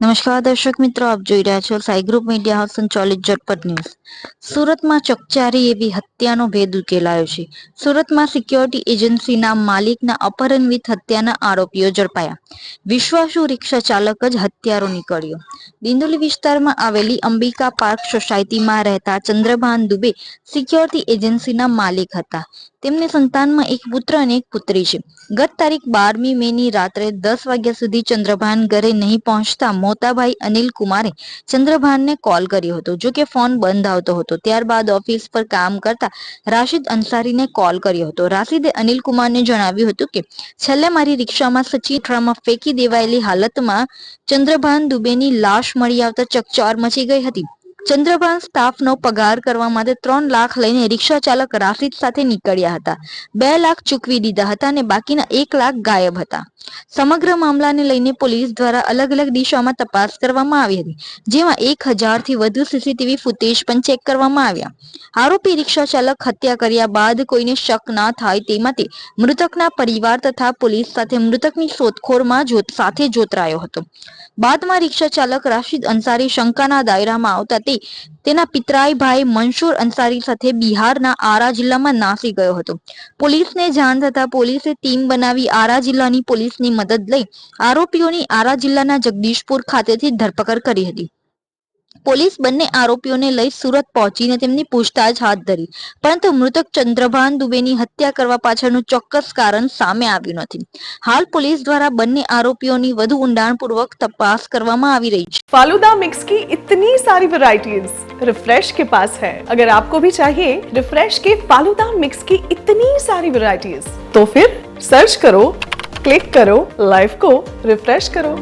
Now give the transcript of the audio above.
નમસ્કાર, દર્શક મિત્રો, આપ જોઈ રહ્યા છો સાઈ ગ્રુપ મીડિયા હાઉસ સંચાલિત ઝટપટ ન્યૂઝ. સુરતમાં ચકચારી એવી હત્યાનો ભેદ ઉકેલાયો છે. સુરતમાં સિક્યોરિટી એજન્સીના માલિકના અપહરણવિત હત્યાના આરોપીઓ ઝડપાયા. વિશ્વાસુ રિક્ષા ચાલક જ હત્યારો નીકળ્યો. દિંદોલી વિસ્તારમાં આવેલી અંબિકા પાર્ક સોસાયટીમાં રહેતા ચંદ્રભાન દુબે સિક્યોરિટી એજન્સીના માલિક હતા. તેમને સંતાનમાં એક પુત્ર અને એક પુત્રી છે. ગત તારીખ બારમી મે ની રાત્રે દસ વાગ્યા સુધી ચંદ્રભાન ઘરે નહીં પહોંચતા મોતાભાઈ અનિલ કુમારે ચંદ્રભાનને કોલ કર્યો હતો. જો કે ફોન બંધ આવતો હતો. ત્યારબાદ ઓફિસ પર કામ કરતા રાશિદ અંસારીને કોલ કર્યો હતો. રાશિદે અનિલ કુમારને જણાવ્યું હતું કે, છેલ્લે મારી રિક્ષામાં સચિન ટ્રામાં ફેંકી દેવાયેલી હાલતમાં ચંદ્રભાન દુબેની લાશ મળી આવતા ચકચાર મચી ગઈ હતી. ચંદ્રભાન સ્ટાફનો પગાર કરવા માટે ત્રણ લાખ લઈને રિક્ષા ચાલક રાશિદ સાથે નીકળ્યા હતા. બે લાખ ચૂકવી દીધા હતા અને બાકીના એક લાખ ગાયબ હતા. સમગ્ર મામલાને લઈને પોલીસ દ્વારા અલગ અલગ દિશામાં તપાસ કરવામાં આવી હતી, જેમાં એક હજારથી વધુ સીસીટીવી ફૂટેજ પણ ચેક કરવામાં આવ્યા. આરોપી રિક્ષા ચાલક હત્યા કર્યા બાદ કોઈને શક ના થાય તે માટે મૃતકના પરિવાર તથા પોલીસ સાથે મૃતકની શોધખોળમાં સાથે જોતરાયો હતો. બાદમાં રિક્ષા ચાલક રાશિદ અંસારી શંકાના દાયરામાં આવતા તે તેના પિતરાઈ ભાઈ મનસુર અંસારી સાથે બિહારના આરા જિલ્લામાં નાસી ગયો હતો. પોલીસને જાણ થતા પોલીસે ટીમ બનાવી આરા જિલ્લાની પોલીસની મદદ લઈ આરોપીઓની આરા જિલ્લાના જગદીશપુર ખાતેથી ધરપકડ કરી હતી. પોલીસ બંને આરોપીઓને લઈ સુરત પહોંચીને તેમની પૂછતાછ હાથ ધરી પરંતુ મૃતક ચંદ્રભાન દુબેની હત્યા કરવા પાછળનું ચોક્કસ કારણ સામે આવ્યું નથી હાલ પોલીસ દ્વારા બંને આરોપીઓની વધુ ઊંડાણપૂર્વક તપાસ કરવામાં આવી રહી છે फालूदा मिक्स की इतनी सारी वैरायटीज रिफ्रेश के पास है अगर आपको भी चाहिए रिफ्रेश के फालूदा मिक्स की इतनी सारी वैरायटीज तो फिर सर्च करो क्लिक करो लाइफ को रिफ्रेश करो